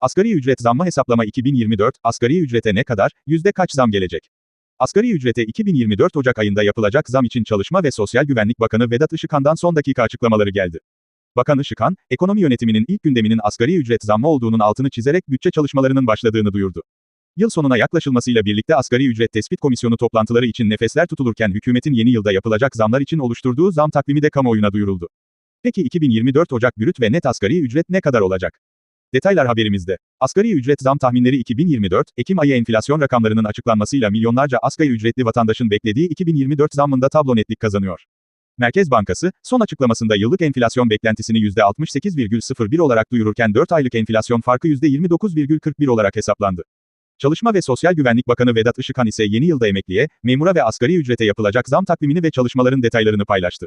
Asgari ücret zammı hesaplama 2024, asgari ücrete ne kadar, yüzde kaç zam gelecek? Asgari ücrete 2024 Ocak ayında yapılacak zam için Çalışma ve Sosyal Güvenlik Bakanı Vedat Işıkhan'dan son dakika açıklamaları geldi. Bakan Işıkhan, ekonomi yönetiminin ilk gündeminin asgari ücret zammı olduğunun altını çizerek bütçe çalışmalarının başladığını duyurdu. Yıl sonuna yaklaşılmasıyla birlikte Asgari Ücret Tespit Komisyonu toplantıları için nefesler tutulurken hükümetin yeni yılda yapılacak zamlar için oluşturduğu zam takvimi de kamuoyuna duyuruldu. Peki 2024 Ocak brüt ve net asgari ücret ne kadar olacak? Detaylar haberimizde. Asgari ücret zam tahminleri 2024, Ekim ayı enflasyon rakamlarının açıklanmasıyla milyonlarca asgari ücretli vatandaşın beklediği 2024 zammında tablo netlik kazanıyor. Merkez Bankası, son açıklamasında yıllık enflasyon beklentisini %68,01 olarak duyururken 4 aylık enflasyon farkı %29,41 olarak hesaplandı. Çalışma ve Sosyal Güvenlik Bakanı Vedat Işıkhan ise yeni yılda emekliye, memura ve asgari ücrete yapılacak zam takvimini ve çalışmaların detaylarını paylaştı.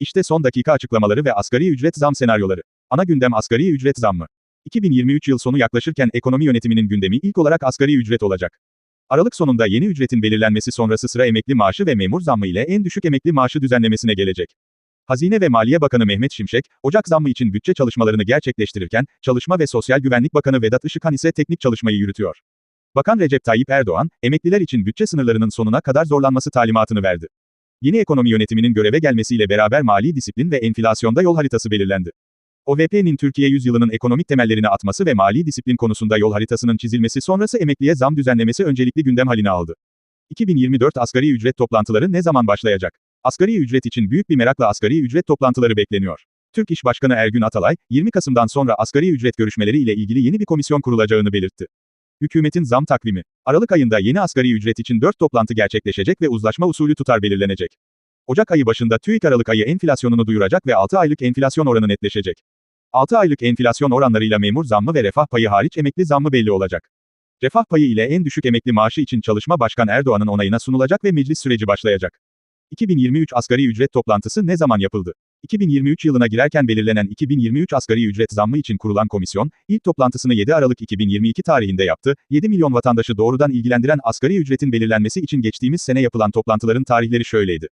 İşte son dakika açıklamaları ve asgari ücret zam senaryoları. Ana gündem asgari ücret zammı. 2023 yıl sonu yaklaşırken ekonomi yönetiminin gündemi ilk olarak asgari ücret olacak. Aralık sonunda yeni ücretin belirlenmesi sonrası sıra emekli maaşı ve memur zammı ile en düşük emekli maaşı düzenlemesine gelecek. Hazine ve Maliye Bakanı Mehmet Şimşek, Ocak zammı için bütçe çalışmalarını gerçekleştirirken, Çalışma ve Sosyal Güvenlik Bakanı Vedat Işıkhan ise teknik çalışmayı yürütüyor. Bakan Recep Tayyip Erdoğan, emekliler için bütçe sınırlarının sonuna kadar zorlanması talimatını verdi. Yeni ekonomi yönetiminin göreve gelmesiyle beraber mali disiplin ve enflasyonda yol haritası belirlendi. OVP'nin Türkiye yüzyılının ekonomik temellerini atması ve mali disiplin konusunda yol haritasının çizilmesi sonrası emekliye zam düzenlemesi öncelikli gündem haline aldı. 2024 asgari ücret toplantıları ne zaman başlayacak? Asgari ücret için büyük bir merakla asgari ücret toplantıları bekleniyor. Türk İş Başkanı Ergün Atalay, 20 Kasım'dan sonra asgari ücret görüşmeleri ile ilgili yeni bir komisyon kurulacağını belirtti. Hükümetin zam takvimi. Aralık ayında yeni asgari ücret için 4 toplantı gerçekleşecek ve uzlaşma usulü tutar belirlenecek. Ocak ayı başında TÜİK Aralık ayı enflasyonunu duyuracak ve 6 aylık enflasyon oranı netleşecek. 6 aylık enflasyon oranlarıyla memur zammı ve refah payı hariç emekli zammı belli olacak. Refah payı ile en düşük emekli maaşı için Çalışma Başkan Erdoğan'ın onayına sunulacak ve meclis süreci başlayacak. 2023 asgari ücret toplantısı ne zaman yapıldı? 2023 yılına girerken belirlenen 2023 asgari ücret zammı için kurulan komisyon, ilk toplantısını 7 Aralık 2022 tarihinde yaptı. 7 milyon vatandaşı doğrudan ilgilendiren asgari ücretin belirlenmesi için geçtiğimiz sene yapılan toplantıların tarihleri şöyleydi.